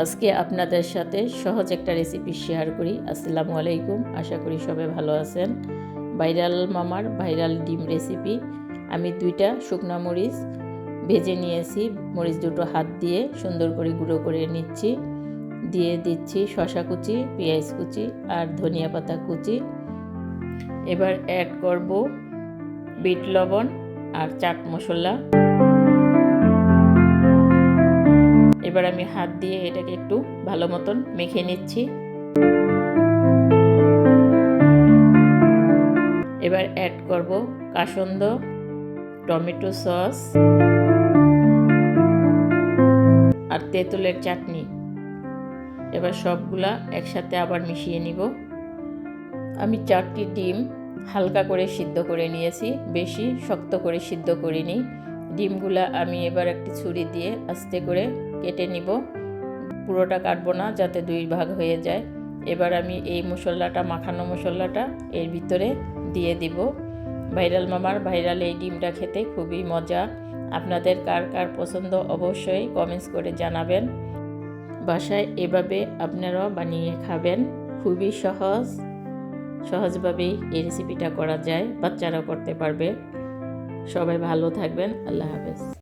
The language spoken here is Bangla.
আজকে আপনাদের সাথে সহজ একটা রেসিপি শেয়ার করি। আসসালামু আলাইকুম, আশা করি সবাই ভালো আছেন। ভাইরাল মামার ভাইরাল ডিম রেসিপি আমি দুইটা শুকনা মরিচ ভেজে নিয়েছি। মরিচ দুটো হাত দিয়ে সুন্দর করে গুঁড়ো করে নিচ্ছি। দিয়ে দিচ্ছি শশা কুচি, পেঁয়াজ কুচি আর ধনিয়া পাতা কুচি। এবার অ্যাড করব বিট লবণ আর চাট মশলা। এবার আমি হাত দিয়ে এটাকে একটু ভালো মতন মেখে নিচ্ছি। এবার অ্যাড করব কাসন্দ, টমেটো সস আর তেঁতুলের চাটনি। এবার সবগুলা একসাথে আবার মিশিয়ে নিব। আমি চারটি ডিম হালকা করে সিদ্ধ করে নিয়েছি, বেশি শক্ত করে সিদ্ধ করিনি। ডিমগুলা আমি এবার একটি ছুরি দিয়ে আস্তে করে কেটে নিব। পুরোটা কাটবো না, যাতে দুই ভাগ হয়ে যায়। এবার আমি এই মশলাটা, মাখানো মশলাটা এর ভিতরে দিয়ে দিব। ভাইরাল মামার ভাইরাল এই ডিমটা খেতে খুবই মজা। আপনাদের কার কার পছন্দ অবশ্যই কমেন্টস করে জানাবেন। বাসায় এভাবে আপনারাও বানিয়ে খাবেন। খুবই সহজ, সহজভাবেই এই রেসিপিটা করা যায়, বাচ্চারাও করতে পারবে। সবাই ভালো থাকবেন, আল্লাহ হাফেজ।